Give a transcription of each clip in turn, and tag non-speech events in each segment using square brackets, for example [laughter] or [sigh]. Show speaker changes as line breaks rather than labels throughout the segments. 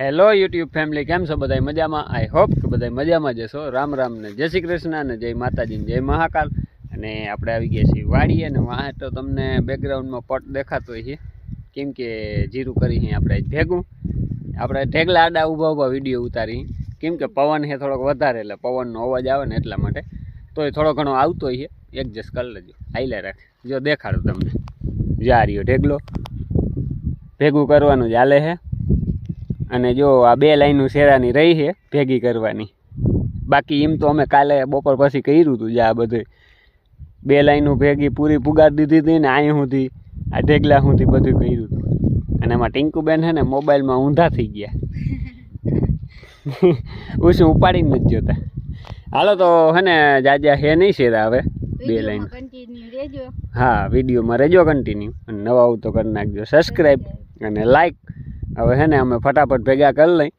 Hello YouTube family કેમ છો બધા મજામાં? આઈ હોપ કે બધા મજામાં જશો રામ રામ ને જય શ્રી કૃષ્ણ અને જય માતાજી જય મહાકાલ. અને આપણે આવી ગયા છીએ વાડીએ ને વાહ તો તમને બેકગ્રાઉન્ડમાં પટ દેખાતો છે કેમ કે જીરું કરી છે આપણે ભેગું. આપણે ઢેગલા આડા ઊભા ઊભા વીડિયો ઉતારી. કેમ કે પવન છે થોડોક વધારે એટલે પવનનો અવાજ આવે ને એટલા માટે. તોય થોડો ઘણો આવતો છે એડજસ્ટ કરી લેજો. હાઈલે રાખ. જો દેખાડું તમને. જા રહ્યો ઢેગલો. ભેગું કરવાનું જ હાલે છે અને જો આ બે લાઈનો શેરાની રહી છે ભેગી કરવાની. બાકી એમ તો અમે કાલે બપોર પછી કર્યું હતું જે આ બધું. બે લાઈનો ભેગી પૂરી પુગાડી દીધી હતી ને અહીં સુધી આ ઢેગલા સુધી બધું કર્યું હતું અને એમાં ટિંકુબેન છે ને મોબાઈલમાં ઊંધા થઈ ગયા. [laughs] ઉશું ઉપાડીને નથી જોતા. હાલો તો હે ને જાજા હે નહીં શેરા હવે? બે લાઈન. હા વિડીયોમાં રહેજો કન્ટિન્યુ અને નવા આવું તો કરી નાખજો. સબસ્ક્રાઈબ અને લાઈક હવે હે ને અમે ફટાફટ ભેગા કરી લઈ.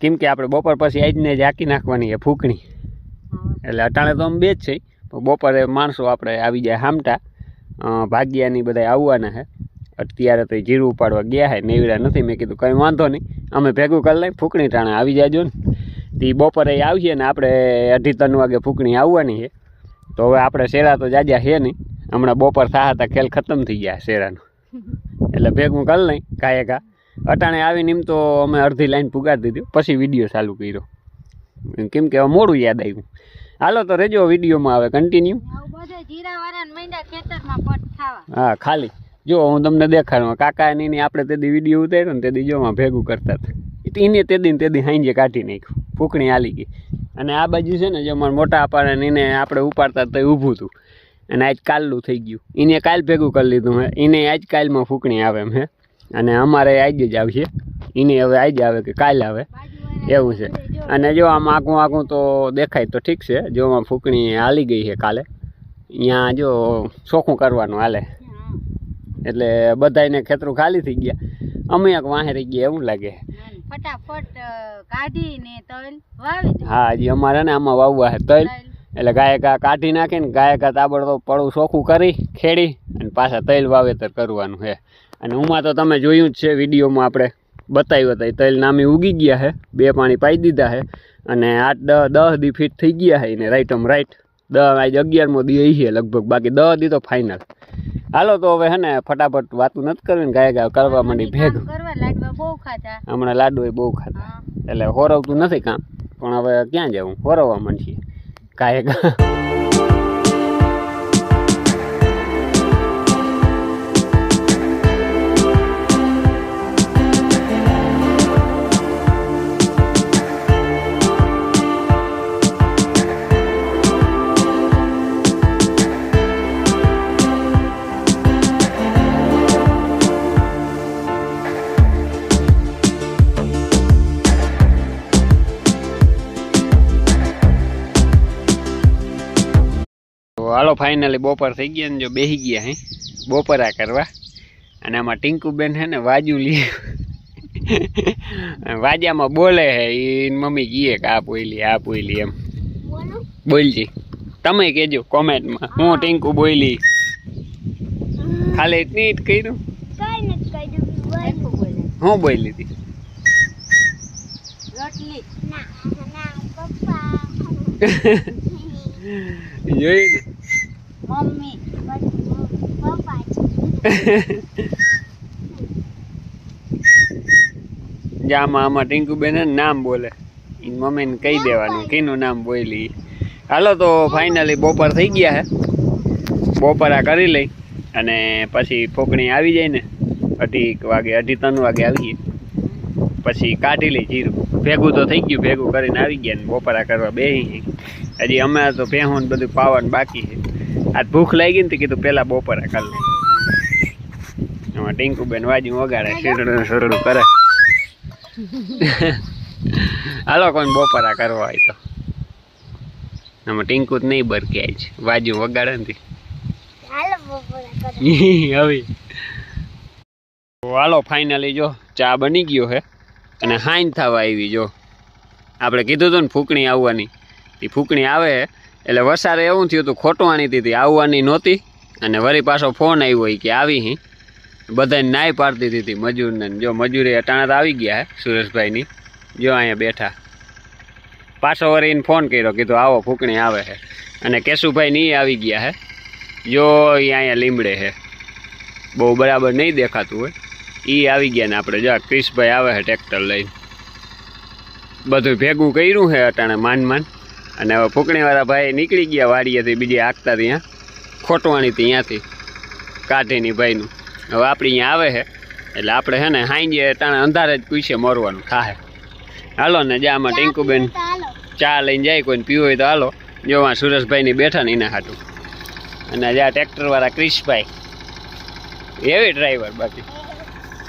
કેમ કે આપણે બપોર પછી આજને જ આકી નાખવાની છે ફૂકણી. એટલે અટાણે તો અમે બે જ છે પણ બપોરે માણસો આપણે આવી જાય હામટા. ભાગ્યાની બધા આવવાના છે. અત્યારે તો જીરું ઉપાડવા ગયા છે, નેવડા નથી. મેં કીધું કંઈ વાંધો નહીં. અમે ભેગું કરી લઈ, ફૂકણી ટાણે આવી જાજો ને. તે બપોરે આવીએ ને આપણે અઢી ત્રણ વાગે ફૂકણી આવવાની છે. તો હવે આપણે શેરા તો જાજા છે નહીં. હમણાં બપોર થયા હતા, ખેલ ખતમ થઈ ગયા શેરાનું. એટલે ભેગું કરી લઈ, કાંઈ કા અટાણે આવીને એમ તો અમે અડધી લાઈન પુગાડી દીધી. પછી વીડિયો ચાલુ કર્યો. કેમ કે મોડું યાદ આવ્યું. હાલો તો રેજો વિડીયોમાં આવે કન્ટિન્યુ હા ખાલી. જો હું તમને દેખાડું. કાકા ની ની આપણે તે દી વીડિયો ઉતાર્યો ને તે દી જોમાં ભેગું કરતા હતા. એને તે દી ને તે દી હાંજે કાઢી નાખ્યું. ફૂકણી હાલી ગઈ. અને આ બાજુ છે ને જે અમારા મોટા અપાડે એને આપણે ઉપાડતા તો ઊભું હતું. અને આજ કાલનું થઈ ગયું. એને કાલ ભેગું કરી લીધું હે. એને આજ કાલમાં ફૂકણી આવે એમ હે. અને અમારે આજ જ આવશે. એને હવે આજ આવે કે કાલે આવે. એવું છે. અને જો આમ આખું આખું તો દેખાય તો ઠીક છે. જો આમાં ફૂંકણી હાલી ગઈ છે કાલે. અહીંયા જો ચોખ્ખું કરવાનું હાલે. એટલે બધાયને ખેતરું ખાલી થઈ ગયા. અમે એક વાહે રહી ગયા એવું લાગે.
ફટાફટ કાઢીને તલ વાવી
હા હજી અમારે ને આમાં વાવવા છે તલ. એટલે ગાયકા કાઢી નાખીને ગાયકા તાબડતો પડું ચોખ્ખું કરી ખેડી અને પાછા તૈલ વાવેતર કરવાનું છે. અને હુંમાં તો તમે જોયું જ છે વિડીયોમાં આપણે બતાવ્યું હતા. એ તૈલ નામી ઉગી ગયા છે બે પાણી પાઈ દીધા છે અને આઠ દસ દસ દી ફીટ થઈ ગયા છે એને રાઈટ ઓમ રાઈટ દસ આજ અગિયારમો દી છે લગભગ બાકી દસ દી તો ફાઇનલ હાલો તો હવે હે ને ફટાફટ વાતું નથી કરવી ને ગાય ગાય કરવા માંડી ભેગું.
બહુ ખાતા
હમણાં લાડુ એ બહુ ખાતા એટલે હોરવતું નથી કામ પણ હવે ક્યાં જવું? હોરવવા માંડીએ. ગાય કા હાલો ફાઇનલી બપોર થઈ ગયા ને જો બેસી ગયા હે બપોરા કરવા. અને આમાં ટિંકુબેન છે ને વાજુ લે. વાજામાં બોલે હે એ મમ્મી કીએ કે આ બોલી આ બોલી એમ. બોલજી. તમે કહેજો કોમેન્ટમાં હું ટિંકુ બોલી. ખાલી એટલી જ કર્યું
કઈ નથી દઉં
હું બોલી. હતી?
રોટલી ના ના? [laughs]
જોઈ
મમ્મી પપ્પા [laughs]
જામાં આમાં ટિંકુબેન નામ બોલે. એની મમ્મીને કહી દેવાનું કીનું નામ બોલી હાલો તો ફાઇનલી બપોર થઈ ગયા હે. બપોરા કરી લઈ અને પછી ફોકણી આવી જાય ને અઢી વાગે અઢી ત્રણ વાગે આવીએ. પછી કાઢી લઈ જીરું. ભેગું તો થઈ ગયું ભેગું કરીને આવી ગયા ને બપોરા કરવા બે હજી અમે તો ભેહું ને બધું પાવાનું બાકી છે. આજ ભૂખ લાગી ને તો કીધું પહેલાં બપોરા કાલ એમાં ટિંકુબેન વાજી વગાડે શીરડું શીરડું કરે. હાલો કોઈ બપોરા કરવા હોય તો. આમાં ટીંકુ જ નહીં બરકી આવી છે. વાજુ વગાડે ને હવે. હાલો ફાઇનલી જો ચા બની ગયો છે અને હાઈન થવા આવી જો. આપણે કીધું હતું ને ફૂકણી આવવાની. એ ફૂકણી આવે એટલે વસારે એવું થયું હતું ખોટું આણી હતી આવવાની નહોતી. અને વળી પાછો ફોન આવ્યો કે આવી હી. બધાને નાઈ પાડતી હતી મજૂરને. જો મજૂરી અટાણા આવી ગયા હે, સુરેશભાઈની. જો અહીંયા બેઠા. પાછો વળીને ફોન કર્યો, કીધું આવો, ફૂંકણી આવે છે અને કેશુભાઈ નહીં આવી ગયા હે. જો એ અહીંયા લીમડે છે બહુ બરાબર નહીં દેખાતું હોય. એ આવી ગયા ને આપણે. જો ક્રિશભાઈ આવે છે ટ્રેક્ટર લઈને. બધું ભેગું કર્યું છે અટાણે, માન માન. અને હવે ફૂંકણીવાળા ભાઈ નીકળી ગયા વાડીએથી બીજી આગતા ત્યાં ખોટવાણી ત્યાંથી કાઢીની ભાઈનું. હવે આપણી અહીંયા આવે છે. એટલે આપણે છે ને હાંજે તાણે અંધારે જ પૂછે મરવાનું થાય હાલો ને જ્યાં આમાં ટીંકુબેન ચા લઈને જાય કોઈને પીવું હોય તો હાલો. જો આ સુરેશભાઈની બેઠા ને એના હાટું. અને જ્યાં ટ્રેક્ટરવાળા ક્રિશભાઈ. એવી ડ્રાઈવર બાકી.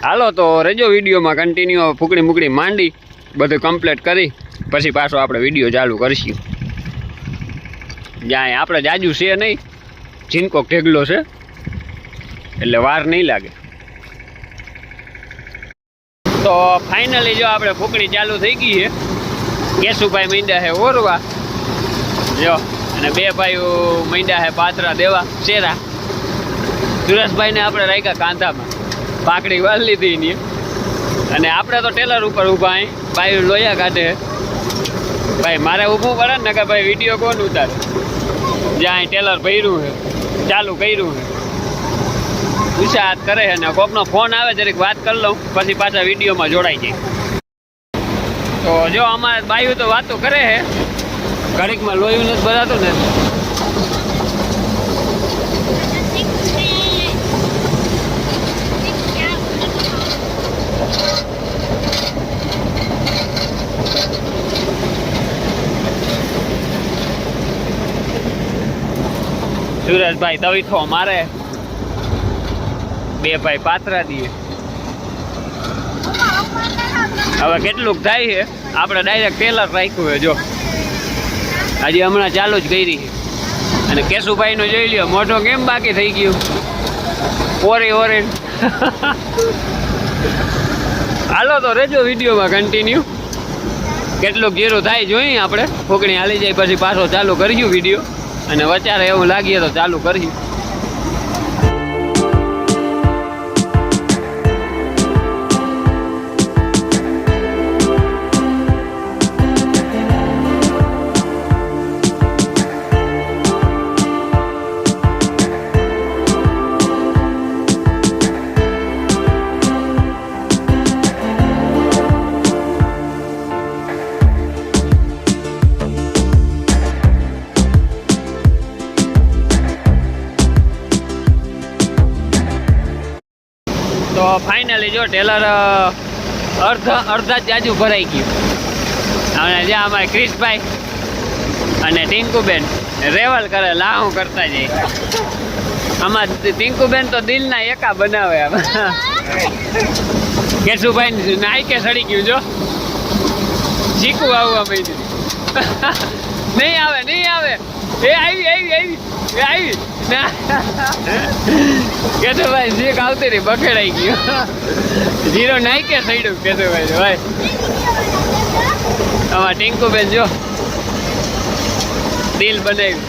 હાલો તો રજો વિડીયોમાં કન્ટિન્યુ ફૂકડી મૂકડી માંડી બધું કમ્પ્લીટ કરી પછી પાછો આપણે વીડિયો ચાલુ કરીશું. જ્યાં આપણે જાજુ છે નહીં જીનકોક ઢેગલો છે, એટલે વાર નહીં લાગે. તો ફાઇનલી જો આપણે ફૂકણી ચાલુ થઈ ગઈ છે, કેશુભાઈ મીંડા છે ઓરવા, જો, અને બે ભાઈઓ મીંડા છે પાત્રા દેવા, શેરા. સુરેશભાઈને આપણે રાખ્યા કાંધામાં, પાકડી વાળ લીધી એની. અને આપણે તો ટેલર ઉપર ઊભા ભાઈ લોયા કાઢે. ભાઈ, મારે ઊભું પડે ને કે ભાઈ વીડિયો કોણ ઉતારે? જ્યાં અહીં ટેલર ભર્યું છે, ચાલુ કર્યું છે. ઉત્સાહ કરે છે ને, કોકનો ફોન આવે, જરીક વાત કરી લઉં, પછી પાછા વિડીયોમાં જોડાઈ જાય. તો જો અમારે બાયું તો વાતો કરે છે, ઘડીકમાં લોહી નથી ભરાતું ને. સુરેશભાઈ તવીથો મારે બે ભાઈ પાત્રા દઈએ. હવે કેટલુંક થાય છે? આપણે ડાયરેક્ટ ટેલર રાખ્યું છે, જો. હજી હમણાં ચાલુ જ કરી છે. અને કેશુભાઈનું જોઈ લ્યો, મોઢો કેમ બાકી થઈ ગયું? ઓરે ઓરે. હાલો તો રેજો વિડીયોમાં કન્ટિન્યુ કેટલુંક જીરું થાય જોઈએ આપણે. ફૂકણી હાલી જાય, પછી પાછો ચાલુ કર્યું વીડિયો. અને વચારે એવું લાગીએ તો ચાલુ કર્યું ફાઇનલી જો ટેલર અડધા અડધા જ જાજુ ભરાઈ ગયું. અને જ્યાં અમારે ક્રિશભાઈ અને ટિંકુબેન રેવલ કરે, લાહું કરતા જાય. આમાં ટિંકુબેન તો દિલના એકા બનાવે કેશુભાઈ નાઈકે સડી ગયું, જો. શીખવું આવવા અમે. નહીં આવે નહીં આવે. એ આવી આવી આવી. એ આવી. ના. કેશુભાઈ શીખ આવતી રહી બખેડાઈ ગયું. જીરો નાઈકે સડ્યું કેશુભાઈ ભાઈ આમાં ટિંકુબેન જો. દિલ બનાવ્યું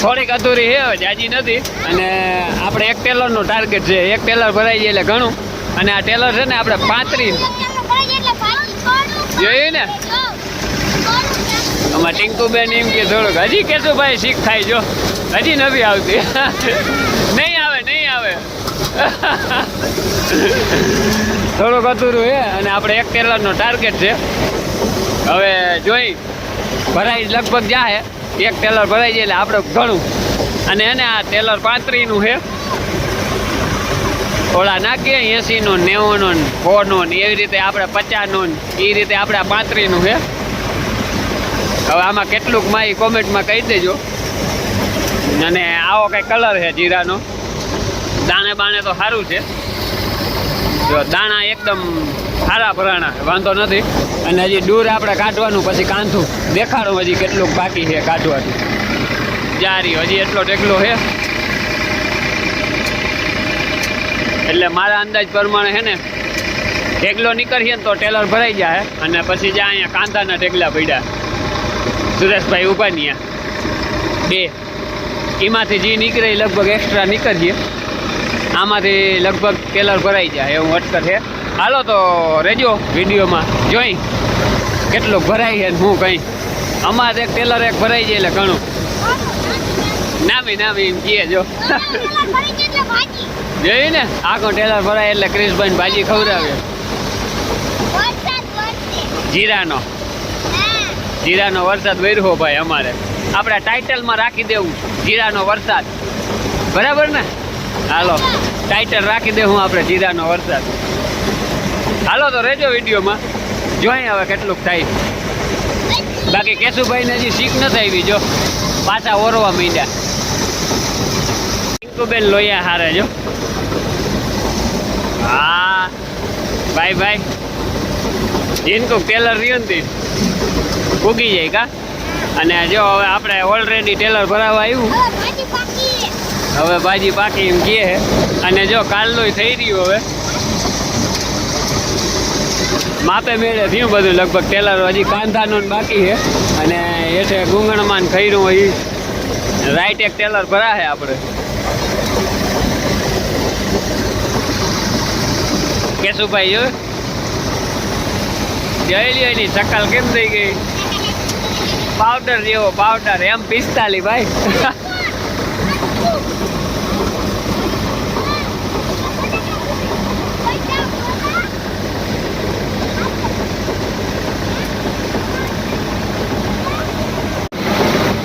થોડીક અધૂરી છે હવે જાજી નથી. અને આપણે એક ટેલરનું ટાર્ગેટ છે. એક ટેલર ભરાઈ જાય એટલે ઘણું. અને આ ટેલર છે ને આપણે પાંત્રીસ. જોયું ને? આમાં ટિંકુબેન એમ કે થોડુંક, હજી કેશુભાઈ શીખ થાય જો. હજી નથી આવતી. [laughs] નહીં આવે નહીં આવે. [laughs] થોડુંક અધૂરું હે, અને આપણે એક ટેલરનો ટાર્ગેટ છે. હવે જોઈ, ભરાઈ લગભગ જાહે એક ટેલર ભરાઈ જાય એટલે આપણે ઘણું. અને એને આ ટેલર પાંત્રીનું છે ઓલા નાખીએ, એંસીનું, નેવુંનું સોનું ને એવી રીતે આપણે પચાસનું એ રીતે આપણે પાંત્રીનું છે હવે આમાં કેટલુંક માય કોમેન્ટમાં કહી દેજો. અને આવો કંઈ કલર છે જીરાનો? દાણે બાણે તો સારું છે. જો દાણા એકદમ સારા ભરાણા વાંધો નથી. અને હજી દૂર આપણે કાઢવાનું, પછી કાંધું. દેખાડું હજી કેટલુંક બાકી છે કાઢવાનું જારી, હજી એટલો ટેકલો છે. એટલે મારા અંદાજ પ્રમાણે છે ને ટેકલો નીકળીએ ને તો ટેલર ભરાઈ જાય. અને પછી જ્યાં અહીંયા કાંદાના ટેકલા પડ્યા સુરેશભાઈ ઉપાનિયા બે. એમાંથી જે નીકળે એ લગભગ એક્સ્ટ્રા નીકળીએ. આમાંથી લગભગ ટેલર ભરાઈ જાય એવું અટકર છે. હાલો તો રેજો વિડીયોમાં જોઈ કેટલું ભરાય છે હું કંઈ. અમારે એક ટેલર એક ભરાઈ જાય એટલે ઘણું. નામી નામી એમ કહે જો. જોયું ને? આખો ટેલર ભરાય એટલે ક્રિશભાઈ ભાજી ખવડાવે. જીરાનો. જીરાનો વરસાદ વર્યો ભાઈ અમારે. આપણે ટાઇટલમાં રાખી દેવું. જીરાનો વરસાદ. બરાબર ને? હાલો. ટાઇટલ રાખી દેવું આપણે જીરાનો વરસાદ. હાલો તો રેજો વિડીયોમાં. જોઈએ હવે કેટલુંક થાય. બાકી કેશુભાઈને હજી શીખ નથી આવી, જો. પાછા ઓરવા માંડ્યા. પિંકુબેન લોહિયા હારે, જો. હા. ભાઈ ભાઈ. જીનકુ ટેલર રહ્યો ને ઉગી જાય કા? અને જો હવે આપણે ઓલરેડી ટેલર ભરાવા આવ્યું. હવે ભાજી પાકી. એમ કહે છે. અને જો કાલનું થઈ રહ્યું હવે. માપે મેળે થયું બધું. લગભગ ટેલર હજી કાંધાનું બાકી છે. અને હેઠે ગુંગણમાં ખૈરું હોય રાઈટ એક ટેલર ભરા છે આપણે. કેશુભાઈ જો. જઈ લ્યો એની કેમ થઈ ગઈ? પાવડર જેવો પાવડર એમ પિસ્તાલી ભાઈ.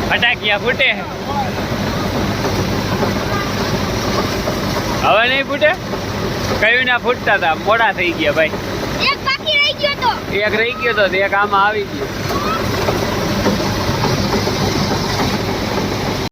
ફટાકિયા ફૂટે. હવે નહીં ફૂટે? કયું ના ફૂટતા હતા મોડા થઈ ગયા ભાઈ. એક રહી ગયો તો એક આમાં આવી ગયો.